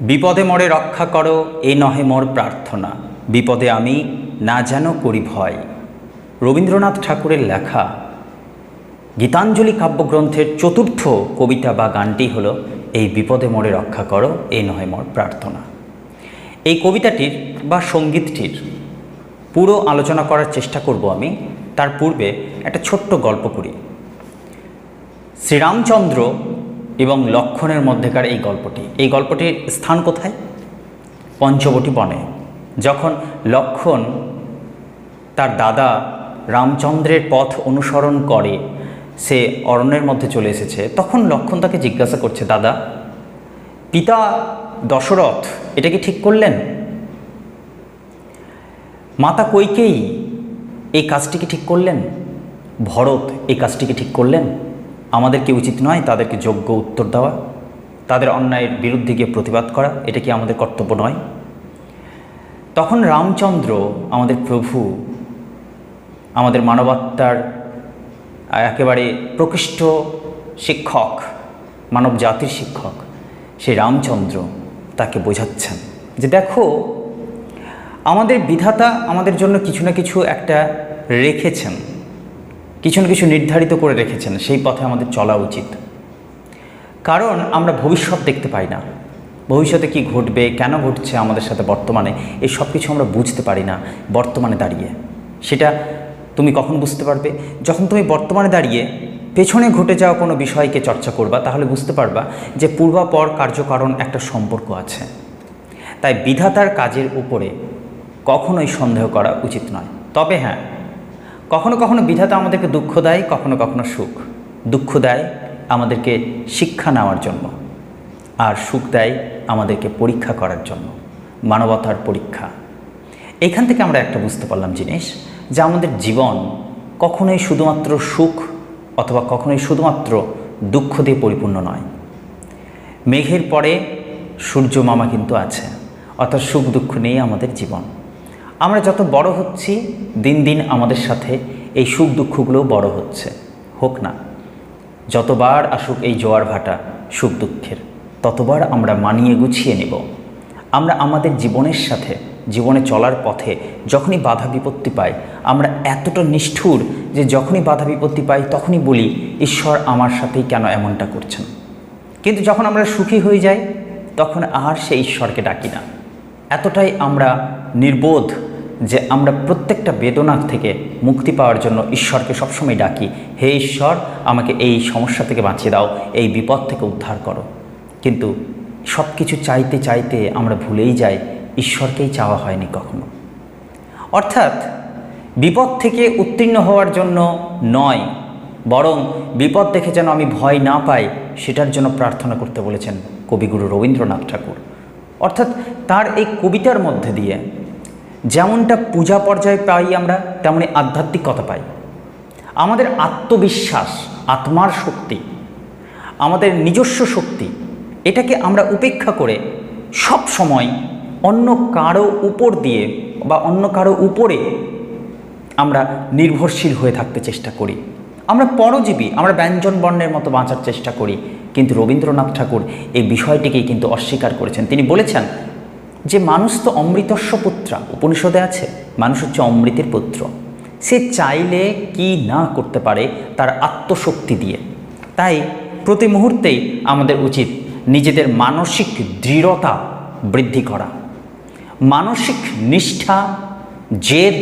বিপদে মরে রক্ষা করো, এ নহে মোর প্রার্থনা। বিপদে আমি না যেন করি ভয়। রবীন্দ্রনাথ ঠাকুরের লেখা গীতাঞ্জলি কাব্যগ্রন্থের চতুর্থ কবিতা বা গানটি হলো, এই বিপদে মরে রক্ষা করো এই নহে মোর প্রার্থনা। এই কবিতাটির বা সঙ্গীতটির পুরো আলোচনা করার চেষ্টা করব আমি। তার পূর্বে একটা ছোট্ট গল্প করি। শ্রীরামচন্দ্র এবং লক্ষণের মধ্যেকার এই গল্পটি। এই গল্পটির স্থান কোথায়? পঞ্চবটি বনে। যখন লক্ষণ তার দাদা রামচন্দ্রের পথ অনুসরণ করে, সে অরণ্যের মধ্যে চলে এসেছে, তখন লক্ষণ তাকে জিজ্ঞাসা করছে, দাদা, পিতা দশরথ, এটা কি ঠিক করলেন? মাতা কৈকেয়ী এই কাজটিকে ঠিক করলেন? ভরত, এই কাজটিকে ঠিক করলেন? আমাদের কি উচিত নয় তাদেরকে যোগ্য উত্তর দেওয়া, তাদের অন্যায়ের বিরুদ্ধে গিয়ে প্রতিবাদ করা, এটা কি আমাদের কর্তব্য নয়? তখন রামচন্দ্র আমাদের প্রভু, আমাদের মানবাত্মার একেবারে প্রকৃষ্ট শিক্ষক, মানব জাতির শিক্ষক, সেই রামচন্দ্র তাকে বোঝাচ্ছেন যে দেখো, আমাদের বিধাতা আমাদের জন্য কিছু না কিছু একটা রেখেছেন। কিছু না কিছু নির্ধারিত করে রেখেছেন, সেই পথে আমাদের চলা উচিত। কারণ আমরা ভবিষ্যৎ দেখতে পাই না। ভবিষ্যতে কি ঘটবে, কেন ঘটছে আমাদের সাথে বর্তমানে, এই সব কিছু আমরা বুঝতে পারি না, বর্তমানে দাঁড়িয়ে। সেটা তুমি কখন বুঝতে পারবে? যখন তুমি বর্তমানে দাঁড়িয়ে পেছনে ঘটে যাওয়া কোনো বিষয়কে চর্চা করবা, তাহলে বুঝতে পারবা যে পূর্বাপর কার্যকারণ একটা সম্পর্ক আছে। তাই বিধাতার কাজের উপরে কখনোই সন্দেহ করা উচিত নয়। তবে হ্যাঁ কখনো কখনো বিধাতা আমাদেরকে দুঃখ দেয়, কখনো কখনো সুখ। দুঃখ দেয় আমাদেরকে শিক্ষা নেওয়ার জন্য আর সুখ দেয় আমাদেরকে পরীক্ষা করার জন্য, মানবতার পরীক্ষা। এখান থেকে আমরা একটা বুঝতে পারলাম জিনিস যে আমাদের জীবন কখনোই শুধুমাত্র সুখ অথবা কখনোই শুধুমাত্র দুঃখ দিয়ে পরিপূর্ণ নয়। মেঘের পরে সূর্য মামা কিন্তু আছে, অর্থাৎ সুখ দুঃখ নিয়ে আমাদের জীবন। আমরা যত বড় হচ্ছি, দিন দিন আমাদের সাথে এই সুখ দুঃখগুলো বড় হচ্ছে। হোক না, যতবার আসুক এই জোয়ার ভাটা সুখ দুঃখের, ততবার আমরা মানিয়ে গুছিয়ে নেব। আমরা আমাদের জীবনের সাথে, জীবনে চলার পথে যখনই বাধা বিপত্তি পাই, আমরা এতটা নিষ্ঠুর যে যখনই বাধা বিপত্তি পাই, তখনই বলি, ঈশ্বর আমার সাথেই কেন এমনটা করছেন? কিন্তু যখন আমরা সুখী হয়ে যাই, তখন আর সে ঈশ্বরকে ডাকি না। এতটাই আমরা নির্বোধ যে আমরা প্রত্যেকটা বেদনার থেকে মুক্তি পাওয়ার জন্য ঈশ্বরকে সবসময় ডাকি, হে ঈশ্বর, আমাকে এই সমস্যা থেকে বাঁচিয়ে দাও, এই বিপদ থেকে উদ্ধার করো। কিন্তু সব কিছু চাইতে চাইতে আমরা ভুলেই যাই, ঈশ্বরকেই চাওয়া হয়নি কখনো। অর্থাৎ বিপদ থেকে উত্তীর্ণ হওয়ার জন্য নয়, বরং বিপদ দেখে যেন আমি ভয় না পাই, সেটার জন্য প্রার্থনা করতে বলেছেন কবিগুরু রবীন্দ্রনাথ ঠাকুর। অর্থাৎ তার এই কবিতার মধ্যে দিয়ে যেমনটা পূজা পর্যায়ে পাই আমরা তেমনি আধ্যাত্মিকতা পাই। আমাদের আত্মবিশ্বাস, আত্মার শক্তি, আমাদের নিজস্ব শক্তি, এটাকে আমরা উপেক্ষা করে সব সময় অন্য কারও উপর দিয়ে বা অন্য কারও উপরে আমরা নির্ভরশীল হয়ে থাকতে চেষ্টা করি। আমরা পরজীবী, আমরা ব্যঞ্জন বর্ণের মতো বাঁচার চেষ্টা করি। কিন্তু রবীন্দ্রনাথ ঠাকুর এই বিষয়টিকেই কিন্তু অস্বীকার করেছেন। তিনি বলেছেন যে মানুষ তো অমৃতস্ব পুত্রা, উপনিষদে আছে, মানুষ হচ্ছে অমৃতের পুত্র। সে চাইলে কি না করতে পারে তার আত্মশক্তি দিয়ে। তাই প্রতি মুহূর্তেই আমাদের উচিত নিজেদের মানসিক দৃঢ়তা বৃদ্ধি করা। মানসিক নিষ্ঠা, জেদ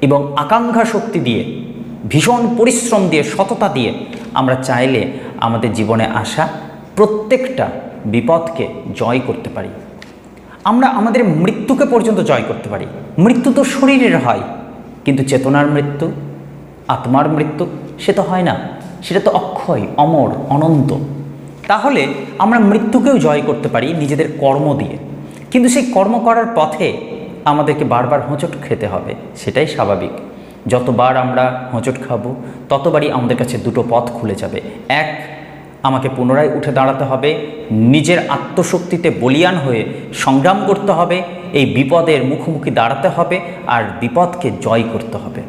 এবং আকাঙ্ক্ষা শক্তি দিয়ে, ভীষণ পরিশ্রম দিয়ে, সততা দিয়ে আমরা চাইলে আমাদের জীবনে আসা প্রত্যেকটা বিপদকে জয় করতে পারি। আমরা আমাদের মৃত্যুকে পর্যন্ত জয় করতে পারি। মৃত্যু তো শরীরের হয়, কিন্তু চেতনার মৃত্যু, আত্মার মৃত্যু, সে তো হয় না। সেটা তো অক্ষয়, অমর, অনন্ত। তাহলে আমরা মৃত্যুকেও জয় করতে পারি নিজেদের কর্ম দিয়ে। কিন্তু সেই কর্ম করার পথে আমাদেরকে বারবার হোঁচট খেতে হবে, সেটাই স্বাভাবিক। যতবার আমরা হোঁচট খাব, ততবারই আমাদের কাছে দুটো পথ খুলে যাবে। এক আমাকে পুনরায় উঠে দাঁড়াতে হবে, নিজের আত্মশক্তিতে বলিয়ান হয়ে সংগ্রাম করতে হবে, এই বিপদের মুখোমুখি দাঁড়াতে হবে আর বিপদকে জয় করতে হবে।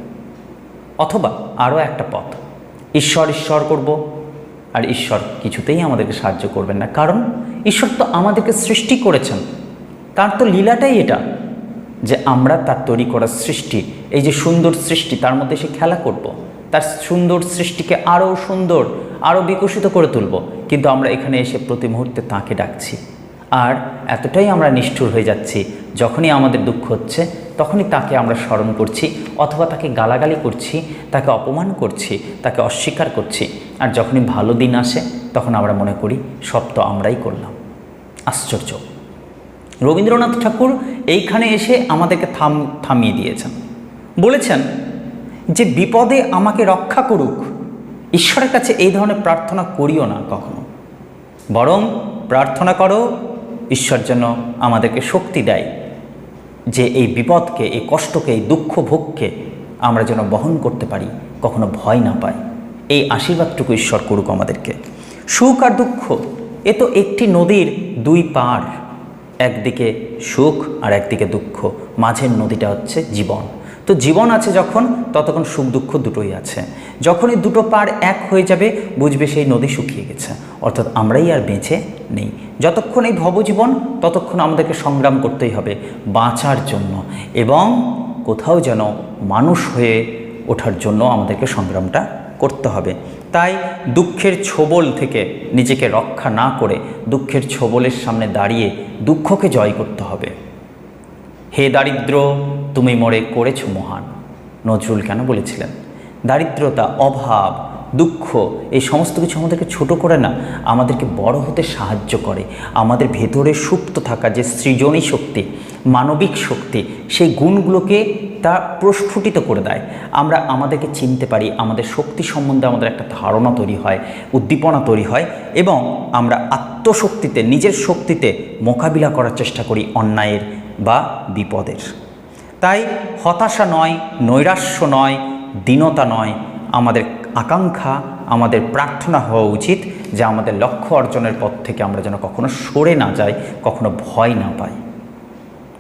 অথবা আরও একটা পথ, ঈশ্বর ঈশ্বর করব, আর ঈশ্বর কিছুতেই আমাদেরকে সাহায্য করবেন না। কারণ ঈশ্বর তো আমাদেরকে সৃষ্টি করেছেন। তার তো লীলাটাই এটা, যে আমরা তার তৈরি করা সৃষ্টি, এই যে সুন্দর সৃষ্টি, তার মধ্যে সে খেলা করব। তার সুন্দর সৃষ্টিকে আরও সুন্দর আরও বিকশিত করে তুলব। কিন্তু আমরা এখানে এসে প্রতি মুহূর্তে তাকে ডাকছি। আর এতটাই আমরা নিষ্ঠুর হয়ে যাচ্ছি, যখনই আমাদের দুঃখ হচ্ছে, তখনই তাকে আমরা স্মরণ করছি, অথবা তাকে গালাগালি করছি, তাকে অপমান করছি, তাকে অস্বীকার করছি। আর যখনই ভালো দিন আসে, তখন আমরা মনে করি, সব তো আমরাই করলাম। আশ্চর্য। রবীন্দ্রনাথ ঠাকুর এইখানে এসে আমাদেরকে থাম, থামিয়ে দিয়েছেন। বলেছেন যে বিপদে আমাকে রক্ষা করুক, ঈশ্বরের কাছে এই ধরনের প্রার্থনা করিও না কখনো। বরং প্রার্থনা করো, ঈশ্বর যেন আমাদেরকে শক্তি দেয় যে এই বিপদকে, এই কষ্টকে, এই দুঃখ ভোগকে আমরা যেন বহন করতে পারি, কখনো ভয় না পাই এই আশীর্বাদটুকু ঈশ্বর করুক আমাদেরকে। সুখ আর দুঃখ, এ তো একটি নদীর দুই পার একদিকে সুখ আর একদিকে দুঃখ। মাঝের নদীটা হচ্ছে জীবন। তো জীবন আছে যখন, ততক্ষণ সুখ দুঃখ দুটোই আছে। যখনই দুটো পার এক হয়ে যাবে, বুঝবে সেই নদী শুকিয়ে গেছে। অর্থাৎ আমরাই আর বেঁচে নেই। যতক্ষণ এই ভবজীবন, ততক্ষণ আমাদেরকে সংগ্রাম করতেই হবে বাঁচার জন্য এবং কোথাও যেন মানুষ হয়ে ওঠার জন্য আমাদেরকে সংগ্রামটা করতে হবে। তাই দুঃখের ছোবল থেকে নিজেকে রক্ষা না করে দুঃখের ছোবলের সামনে দাঁড়িয়ে দুঃখকে জয় করতে হবে। হে দারিদ্র, তুমি মোরে করেছ মহান। নজরুল কেন বলেছিলেন? দারিদ্রতা, অভাব, দুঃখ, এই সমস্ত কিছু আমাদেরকে ছোট করে না, আমাদেরকে বড় হতে সাহায্য করে। আমাদের ভেতরে সুপ্ত থাকা যে সৃজনী শক্তি, মানবিক শক্তি, সেই গুণগুলোকে তা প্রস্ফুটিত করে দেয়। আমরা আমাদেরকে চিনতে পারি, আমাদের শক্তি সম্বন্ধে আমাদের একটা ধারণা তৈরি হয়, উদ্দীপনা তৈরি হয় এবং আমরা আত্মশক্তিতে, নিজের শক্তিতে মোকাবিলা করার চেষ্টা করি অন্যায়ের বা বিপদের। তাই হতাশা নয়, নৈরাশ্য নয়, দীনতা নয়, আমাদের আকাঙ্ক্ষা, আমাদের প্রার্থনা হওয়া উচিত যে আমাদের লক্ষ্য অর্জনের পথ থেকে আমরা যেন কখনো সরে না যাই, কখনো ভয় না পাই।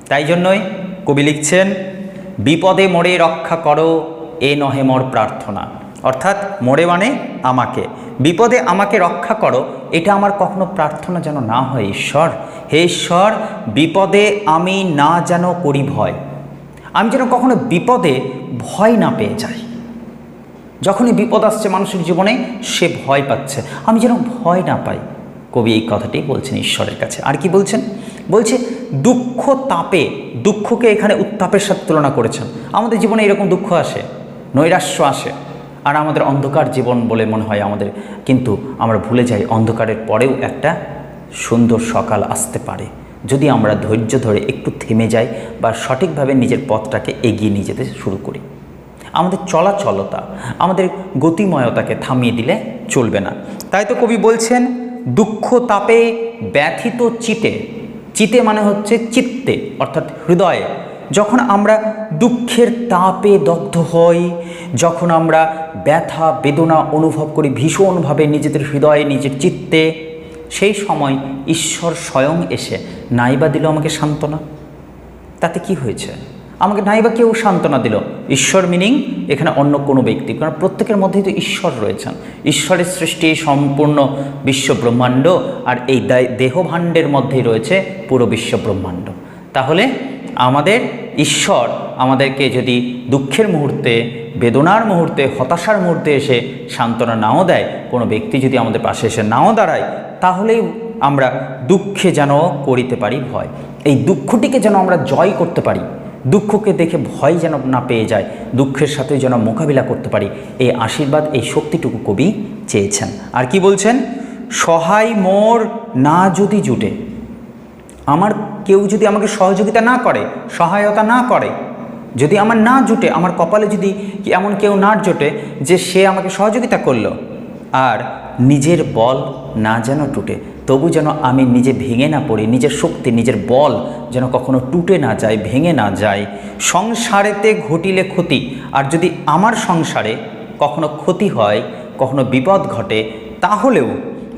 তাই জন্যই কবি লিখছেন, বিপদে মোড়ে রক্ষা করো, এ নহে মোর প্রার্থনা। অর্থাৎ মোড়ে মানে আমাকে। বিপদে আমাকে রক্ষা করো, এটা আমার কখনো প্রার্থনা যেন না হয়, ঈশ্বর। হে ঈশ্বর, বিপদে আমি না যেন করি ভয়। আমি যেন কখনো বিপদে ভয় না পেয়ে যাই। যখনই বিপদ আসছে মানুষের জীবনে, সে ভয় পাচ্ছে। আমি যেন ভয় না পাই। কবি এই কথাটি বলছেন ঈশ্বরের কাছে। আর কি বলছেন? বলছে, দুঃখ তাপে, দুঃখকে এখানে উত্তাপের সাথে তুলনা করেছেন। আমাদের জীবনে এরকম দুঃখ আসে, নৈরাশ্য আসে, আর আমাদের অন্ধকার জীবন বলে মনে হয় আমাদের। কিন্তু আমরা ভুলে যাই, অন্ধকারের পরেও একটা সুন্দর সকাল আসতে পারে। যদি আমরা ধৈর্য ধরে একটু থেমে যাই বা সঠিকভাবে নিজের পথটাকে এগিয়ে নিয়ে যেতে শুরু করি। আমাদের চলাচলতা, আমাদের গতিময়তাকে থামিয়ে দিলে চলবে না। তাই তো কবি বলছেন, দুঃখ তাপে ব্যথিত চিতে। চিতে মানে হচ্ছে চিত্তে, অর্থাৎ হৃদয়ে। যখন আমরা দুঃখের তাপে দগ্ধ হই, যখন আমরা ব্যথা, বেদনা অনুভব করি ভীষণভাবে নিজেদের হৃদয়ে, নিজের চিত্তে সেই সময় ঈশ্বর স্বয়ং এসে নাইবা দিল আমাকে সান্ত্বনা। তাতে কি হয়েছে? আমাকে নাইবা কেউ সান্ত্বনা দিল? ঈশ্বর মিনিং এখানে অন্য কোনো ব্যক্তি, কারণ প্রত্যেকের মধ্যেই তো ঈশ্বর রয়েছেন। ঈশ্বরের সৃষ্টি সম্পূর্ণ বিশ্ব ব্রহ্মাণ্ড আর এই দেহভাণ্ডের মধ্যেই রয়েছে পুরো বিশ্ব ব্রহ্মাণ্ড তাহলে আমাদের ঈশ্বর আমাদেরকে যদি দুঃখের মুহূর্তে বেদনার মুহূর্তে, হতাশার মুহূর্তে এসে সান্ত্বনা নাও দেয়। কোনো ব্যক্তি যদি আমাদের পাশে এসে নাও দাঁড়ায়, তাহলেই আমরা দুঃখে যেন করিতে পারি ভয়। এই দুঃখটিকে যেন আমরা জয় করতে পারি। দুঃখকে দেখে ভয় যেন না পেয়ে যায়, দুঃখের সাথে যেন মোকাবিলা করতে পারি। এই আশীর্বাদ, এই শক্তিটুকু কবি চেয়েছেন। আর কি বলছেন? সহায় মোর না যদি জুটে। আমার কেউ যদি আমাকে সহযোগিতা না করে, সহায়তা না করে যদি আমার না জুটে, আমার কপালে যদি এমন কেউ না জোটে যে সে আমাকে সহযোগিতা করল, আর নিজের বল না যেন টুটে, তবু যেন আমি নিজে ভেঙে না পড়ি, নিজের শক্তি, নিজের বল যেন কখনো টুটে না যায়, ভেঙে না যায়, সংসারেতে ঘটিলে ক্ষতি, আর যদি আমার সংসারে কখনো ক্ষতি হয়, কখনো বিপদ ঘটে, তাহলেও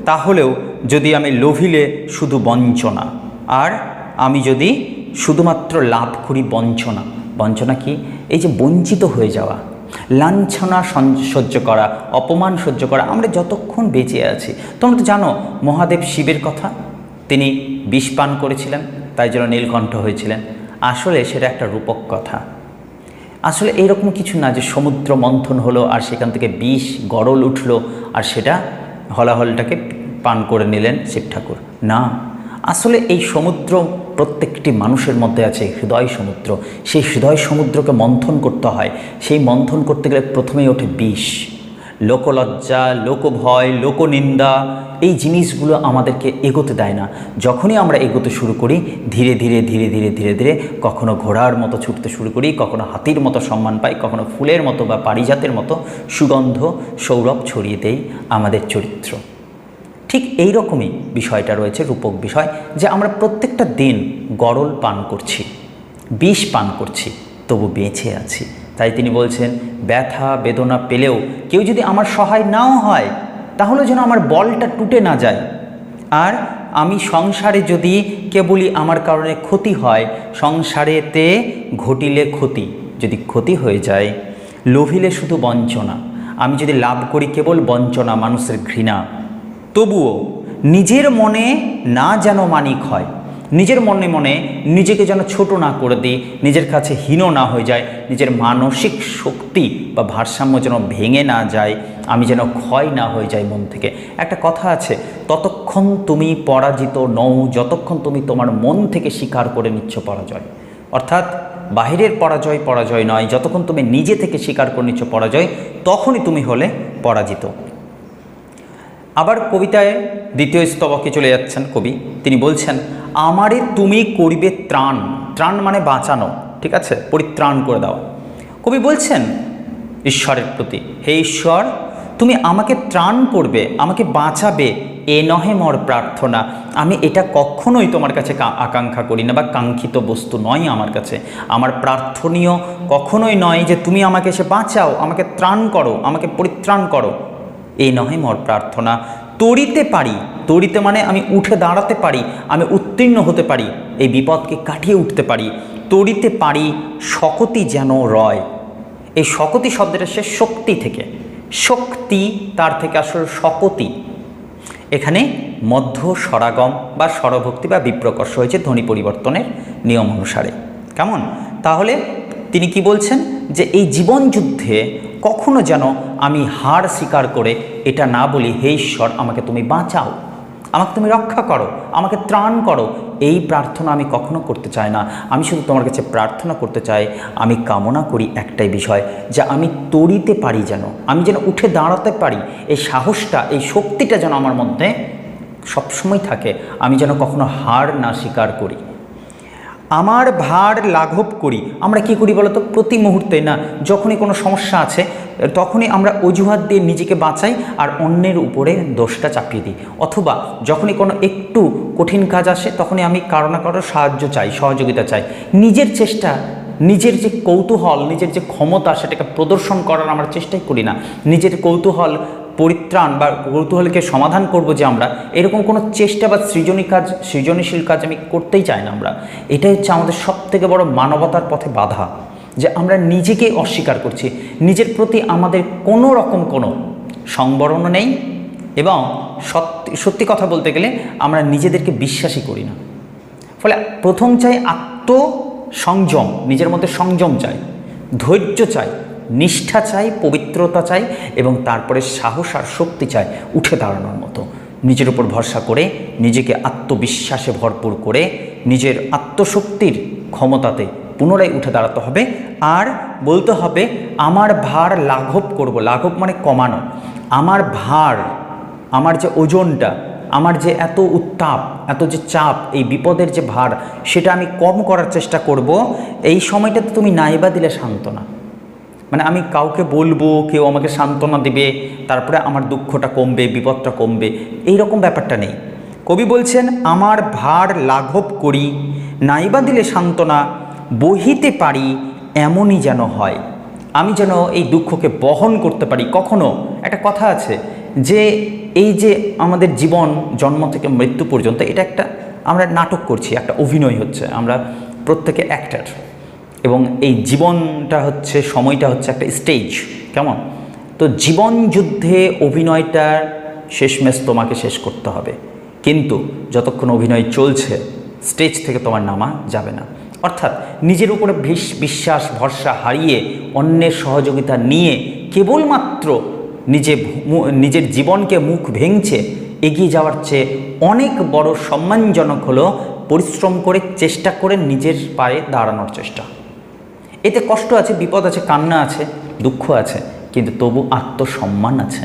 তাহলেও যদি আমি লোভিলে শুধু বঞ্চনা, আর আমি যদি শুধুমাত্র লাভ করি বঞ্চনা বঞ্চনা কি? এই যে বঞ্চিত হয়ে যাওয়া, লাঞ্ছনা সহ্য করা, অপমান সহ্য করা, আমরা যতক্ষণ বেঁচে আছি, তোমরা তো জানো মহাদেব শিবের কথা, তিনি বিষ পান করেছিলেন, তাই জন্য নীলকণ্ঠ হয়েছিলেন। আসলে সেটা একটা রূপক কথা। আসলে এইরকম কিছু না যে সমুদ্র মন্থন হলো আর সেখান থেকে বিষ, গরল উঠল, আর সেটা হলাহলটাকে পান করে নিলেন শিব ঠাকুর। না। আসলে এই সমুদ্র প্রত্যেকটি মানুষের মধ্যে আছে হৃদয় সমুদ্র। সেই হৃদয় সমুদ্রকে মন্থন করতে হয়। সেই মন্থন করতে গেলে প্রথমেই ওঠে বিষ। লোকলজ্জা, লোকভয়, লোকনিন্দা, এই জিনিসগুলো আমাদেরকে এগোতে দেয় না। যখনই আমরা এগোতে শুরু করি, ধীরে ধীরে ধীরে ধীরে ধীরে ধীরে কখনো ঘোড়ার মতো ছুটতে শুরু করি, কখনো হাতির মতো সম্মান পাই, কখনো ফুলের মতো বা পারিজাতের মতো সুগন্ধ, সৌরভ ছড়িয়ে দেয় আমাদের চরিত্র। ঠিক এই রকমই বিষয়টা রয়েছে, রূপক বিষয়, যে আমরা প্রত্যেকটা দিন গরল পান করছি, বিষ পান করছি, তবু বেঁচে আছি। তাই তিনি বলছেন, ব্যথা, বেদনা পেলেও কেউ যদি আমার সহায় নাও হয়, তাহলে যেন আমার বলটা টুটে না যায়। আর আমি সংসারে যদি কেবলই আমার কারণে ক্ষতি হয়, সংসারেতে ঘটিলে ক্ষতি, যদি ক্ষতি হয়ে যায়, লোভিলে শুধু বঞ্চনা। আমি যদি লাভ করি কেবল বঞ্চনা, মানুষের ঘৃণা তবুও নিজের মনে না যেন মানিক হয়, নিজের মনে মনে নিজেকে যেন ছোট না করে দিই, নিজের কাছে হীন না হয়ে যায়, নিজের মানসিক শক্তি বা ভারসাম্য যেন ভেঙে না যায়, আমি যেন ক্ষয় না হয়ে যাই মন থেকে। একটা কথা আছে, ততক্ষণ তুমি পরাজিত নও, যতক্ষণ তুমি তোমার মন থেকে স্বীকার করে নিচ্ছ পরাজয়। অর্থাৎ বাহিরের পরাজয় পরাজয় নয়, যতক্ষণ তুমি নিজে থেকে স্বীকার করে নিচ্ছ পরাজয়, তখনই তুমি হলে পরাজিত। আবার কবিতায় দ্বিতীয় স্তবকে চলে যাচ্ছেন কবি। তিনি বলছেন, আমারে তুমি করিবে ত্রাণ। ত্রাণ মানে বাঁচানো, ঠিক আছে? পরিত্রাণ করে দাও। কবি বলছেন, ঈশ্বরের প্রতি, হে ঈশ্বর, তুমি আমাকে ত্রাণ করবে, আমাকে বাঁচাবে। এ নহে মর প্রার্থনা। আমি এটা কখনোই তোমার কাছে আকাঙ্ক্ষা করি না বা কাঙ্ক্ষিত বস্তু নয় আমার কাছে। আমার প্রার্থনীয় কখনোই নয় যে তুমি আমাকে এসে বাঁচাও, আমাকে ত্রাণ করো, আমাকে পরিত্রাণ করো। এই নহে মোর প্রার্থনা। তরিতে পারি তরিতে মানে আমি উঠে দাঁড়াতে পারি, আমি উত্তীর্ণ হতে পারি, এই বিপদকে কাটিয়ে উঠতে পারি। তরিতে পারি, শকতি যেন রয়। এই শকতি শব্দটা সে শক্তি থেকে। শক্তি তার থেকে আসলে শকতি এখানে মধ্য স্বরাগম বা স্বরভক্তি বা বিপ্রকর্ষ হয়েছে ধ্বনি পরিবর্তনের নিয়ম অনুসারে। কেমন? তাহলে তিনি কি বলছেন? যে এই জীবন যুদ্ধে কখনো যেন আমি হার স্বীকার করে এটা না বলি, হে ঈশ্বর, আমাকে তুমি বাঁচাও, আমাকে তুমি রক্ষা করো, আমাকে ত্রাণ করো। এই প্রার্থনা আমি কখনো করতে চাই না। আমি শুধু তোমার কাছে প্রার্থনা করতে চাই, আমি কামনা করি একটাই বিষয়, যে আমি তরিতে পারি যেন, আমি যেন উঠে দাঁড়াতে পারি, এই সাহসটা, এই শক্তিটা যেন আমার মধ্যে সবসময় থাকে, আমি যেন কখনো হার না স্বীকার করি। আমার ভার লাঘব করি। আমরা কি করি বলতো? প্রতি মুহূর্তে না, যখনই কোনো সমস্যা আছে, তখনই আমরা অজুহাত দিয়ে নিজেকে বাঁচাই আর অন্যের উপরে দোষটা চাপিয়ে দিই। অথবা যখনই কোনো একটু কঠিন কাজ আসে, তখনই আমি কারও না কারও সাহায্য চাই, সহযোগিতা চাই। নিজের চেষ্টা, নিজের যে কৌতূহল, নিজের যে ক্ষমতা, সেটাকে প্রদর্শন করার আমরা চেষ্টাই করি না। নিজের কৌতূহল পরিত্রাণ বা কৌতূহলকে সমাধান করব যে আমরা, এরকম কোনো চেষ্টা বা সৃজনী কাজ, সৃজনশীল কাজ আমি করতেই চাই না আমরা। এটাই হচ্ছে আমাদের সব থেকে বড় মানবতার পথে বাধা, যে আমরা নিজেকে অস্বীকার করছি। নিজের প্রতি আমাদের কোনো রকম কোনো সংবরণ নেই এবং সত্যি সত্যি কথা বলতে গেলে আমরা নিজেদেরকে বিশ্বাসই করি না। ফলে প্রথম চাই আত্মসংযম, নিজের মধ্যে সংযম চাই, ধৈর্য চাই, নিষ্ঠা চাই পবিত্রতা চাই এবং তারপরে সাহস আর শক্তি চাই উঠে দাঁড়ানোর মতো। নিজের উপর ভরসা করে, নিজেকে আত্মবিশ্বাসে ভরপুর করে, নিজের আত্মশক্তির ক্ষমতাতে পুনরায় উঠে দাঁড়াতে হবে আর বলতে হবে, আমার ভার লাঘব করব। লাঘব মানে কমানো। আমার ভার, আমার যে ওজনটা, আমার যে এত উত্তাপ, এত যে চাপ, এই বিপদের যে ভার, সেটা আমি কম করার চেষ্টা করব। এই সময়টাতে তুমি নাইবা দিলে সান্ত্বনা মানে আমি কাউকে বলব, কেউ আমাকে সান্ত্বনা দেবে, তারপরে আমার দুঃখটা কমবে, বিপদটা কমবে এই রকম ব্যাপারটা নেই। কবি বলছেন, আমার ভার লাঘব করি, নাইবা দিলে সান্ত্বনা, বহিতে পারি, এমনই যেন হয়। আমি যেন এই দুঃখকে বহন করতে পারি। কখনো, একটা কথা আছে যে, এই যে আমাদের জীবন, জন্ম থেকে মৃত্যু পর্যন্ত, এটা একটা আমরা নাটক করছি, একটা অভিনয় হচ্ছে, আমরা প্রত্যেকে অ্যাক্টার এবং এই জীবনটা হচ্ছে, সময়টা হচ্ছে একটা স্টেজ কেমন? তো জীবন যুদ্ধে অভিনয়টার শেষমেশ তোমাকে শেষ করতে হবে। কিন্তু যতক্ষণ অভিনয় চলছে স্টেজ থেকে তোমার নামা যাবে না। অর্থাৎ নিজের উপরে বিশ- বিশ্বাস, ভরসা হারিয়ে অন্যের সহযোগিতা নিয়ে কেবলমাত্র নিজে নিজের জীবনকে মুখ ভেঙছে, এগিয়ে যাওয়ার চেয়ে অনেক বড় সম্মানজনক হলো পরিশ্রম করে, চেষ্টা করে নিজের পায়ে দাঁড়ানোর চেষ্টা। এতে কষ্ট আছে, বিপদ আছে, কান্না আছে, দুঃখ আছে, কিন্তু তবু আত্মসম্মান আছে।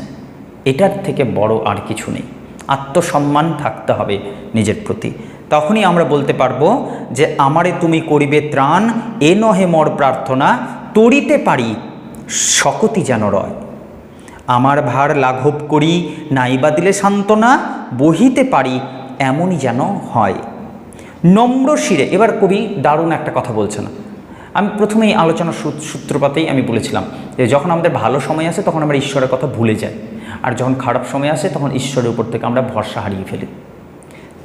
এটার থেকে বড় আর কিছু নেই। আত্মসম্মান থাকতে হবে নিজের প্রতি। তখনই আমরা বলতে পারব যে, আমারে তুমি করিবে ত্রাণ, এ নহে মর প্রার্থনা, তরিতে পারি, শকতি যেন রয়। আমার ভার লাঘব করি, নাইবা দিলে সান্ত্বনা, বহিতে পারি, এমনই যেন হয়। নম্র শিরে, এবার কবি দারুণ একটা কথা বলছে না আমি প্রথমেই আলোচনার সূত্রপাতেই আমি বলেছিলাম যে যখন আমাদের ভালো সময় আসে তখন আমরা ঈশ্বরের কথা ভুলে যাই। আর যখন খারাপ সময় আসে তখন ঈশ্বরের উপর থেকে আমরা ভরসা হারিয়ে ফেলি।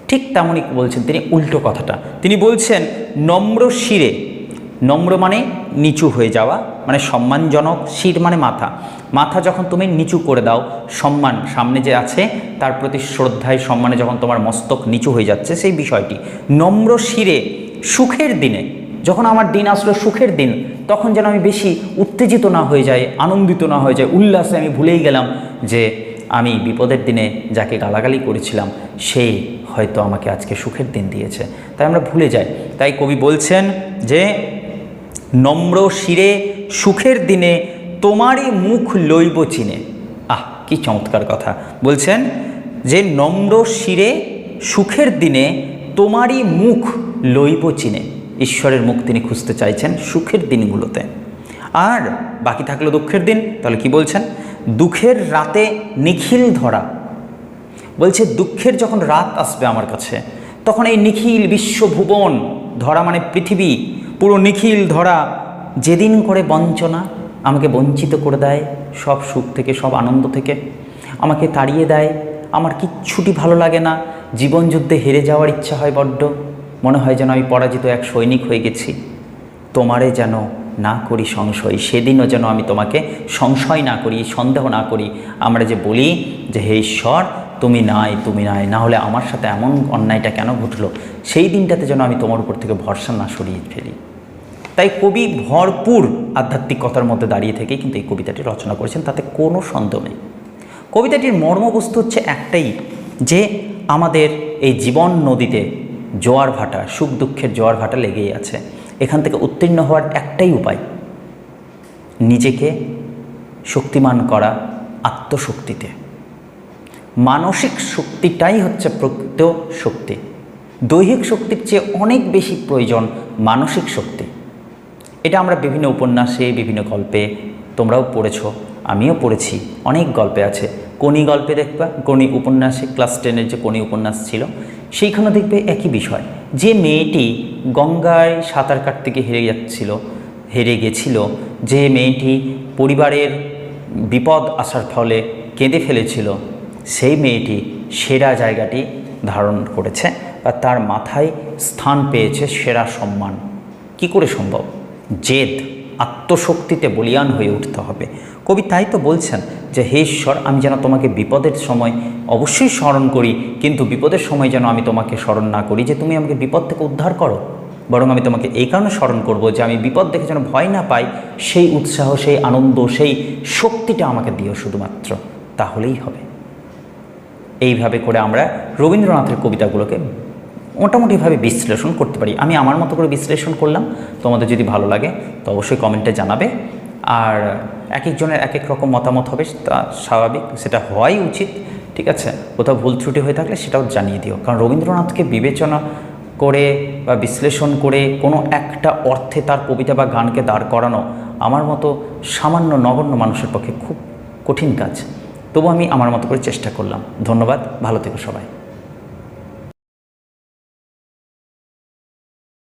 ঠিক তেমনই বলছেন তিনি উল্টো কথাটা। তিনি বলছেন, নম্র শিরে নম্র মানে নিচু হয়ে যাওয়া মানে সম্মানজনক শির মানে মাথা। মাথা যখন তুমি নিচু করে দাও, সম্মান সামনে যে আছে, তার প্রতি শ্রদ্ধায় সম্মানে যখন তোমার মস্তক নিচু হয়ে যাচ্ছে, সেই বিষয়টি। নম্র শিরে সুখের দিনে যখন আমার দিন আসলো সুখের দিন, তখন যেন আমি বেশি উত্তেজিত না হয়ে যাই, আনন্দিত না হয়ে যায় উল্লাসে আমি ভুলেই গেলাম যে আমি বিপদের দিনে যাকে গালাগালি করেছিলাম সেই হয়তো আমাকে আজকে সুখের দিন দিয়েছে। তাই আমরা ভুলে যাই। তাই কবি বলছেন যে, নম্র শিরে সুখের দিনে তোমারই মুখ লইব চিনে। আহ, কি চমৎকার কথা। বলছেন যে, নম্র শিরে সুখের দিনে তোমারই মুখ লইব চিনে। ঈশ্বরের মুখ তিনি খুঁজতে চাইছেন সুখের দিনগুলোতে। আর বাকি থাকল দুঃখের দিন, তাহলে কি বলছেন? দুঃখের রাতে নিখিল ধরা। বলছে, দুঃখের যখন রাত আসবে আমার কাছে, তখন এই নিখিল বিশ্বভুবন ধরা মানে পৃথিবী, পুরো নিখিল ধরা, যেদিন করে বঞ্চনা আমাকে বঞ্চিত করে দেয়, সব সুখ থেকে, সব আনন্দ থেকে, আমাকে তাড়িয়ে দেয়, আমার কিচ্ছুটি ভালো লাগে না জীবন যুদ্ধে হেরে যাওয়ার ইচ্ছা হয় বড্ড। মনে হয় যেন আমি পরাজিত এক সৈনিক হয়ে গেছি। তোমারে যেন না করি সংশয়, সেদিনও যেন আমি তোমাকে সংশয় না করি, সন্দেহ না করি। আমরা যে বলি যে, হে ঈশ্বর, তুমি নাই তুমি নাই, না হলে আমার সাথে এমন অন্যায়টা কেন ঘটলো? সেই দিনটাতে যেন আমি তোমার উপর থেকে ভরসা না সরিয়ে ফেলি। তাই কবি ভরপুর আধ্যাত্মিকতার মধ্যে দাঁড়িয়ে থেকেই কিন্তু এই কবিতাটি রচনা করেছেন, তাতে কোনো সন্দেহ নেই। কবিতাটির মর্মবস্তু হচ্ছে একটাই, যে আমাদের এই জীবন নদীতে জোয়ার ভাটা, সুখ দুঃখের জোয়ার ভাটা লেগেই আছে। এখান থেকে উত্তীর্ণ হওয়ার একটাই উপায়, নিজেকে শক্তিমান করা আত্মশক্তিতে। মানসিক শক্তিটাই হচ্ছে প্রকৃত শক্তি। দৈহিক শক্তির চেয়ে অনেক বেশি প্রয়োজন মানসিক শক্তি। এটা আমরা বিভিন্ন উপন্যাসে, বিভিন্ন গল্পে তোমরাও পড়েছ, আমিও পড়েছি, অনেক গল্পে আছে। কোনি গল্পে দেখবা কোনি উপন্যাসে, ক্লাস টেনের যে কোনি উপন্যাস ছিল সেইখানে দেখবে একই বিষয়। যে মেয়েটি গঙ্গায় সাঁতার কাটতে হেরে যাচ্ছিল, হেরে গেছিল, যে মেয়েটি পরিবারের বিপদ আসার ফলে কেঁদে ফেলেছিল, সেই মেয়েটি সেরা জায়গাটি ধারণ করেছে বা তার মাথায় স্থান পেয়েছে সেরা সম্মান। কি করে সম্ভব? জেদ। আত্মশক্তিতে বলিয়ান হয়ে উঠতে হবে। কবি তাই তো বলছেন যে, হে ঈশ্বর, আমি যেন তোমাকে বিপদের সময় অবশ্যই স্মরণ করি, কিন্তু বিপদের সময় যেন আমি তোমাকে স্মরণ না করি, যে তুমি আমাকে বিপদ থেকে উদ্ধার করো। বরং আমি তোমাকে এই কারণে স্মরণ করব যে, আমি বিপদ দেখে যেন ভয় না পাই, সেই উৎসাহ, সেই আনন্দ, সেই শক্তিটা আমাকে দিও শুধুমাত্র। তাহলেই হবে। এইভাবে করে আমরা রবীন্দ্রনাথের কবিতাগুলোকে মোটামুটিভাবে বিশ্লেষণ করতে পারি। আমি আমার মতো করে বিশ্লেষণ করলাম। তোমাদের যদি ভালো লাগে, তো অবশ্যই কমেন্টে জানাবে। আর এক একজনের এক এক রকম মতামত হবে, তা স্বাভাবিক। সেটা হওয়াই উচিত, ঠিক আছে? কোথাও ভুল ত্রুটি হয়ে থাকলে সেটাও জানিয়ে দিও। কারণ রবীন্দ্রনাথকে বিবেচনা করে বা বিশ্লেষণ করে কোনো একটা অর্থে তার কবিতা বা গানকে দাঁড় করানো আমার মতো সামান্য নগণ্য মানুষের পক্ষে খুব কঠিন কাজ। তবু আমি আমার মতো করে চেষ্টা করলাম। ধন্যবাদ। ভালো থেকো সবাই।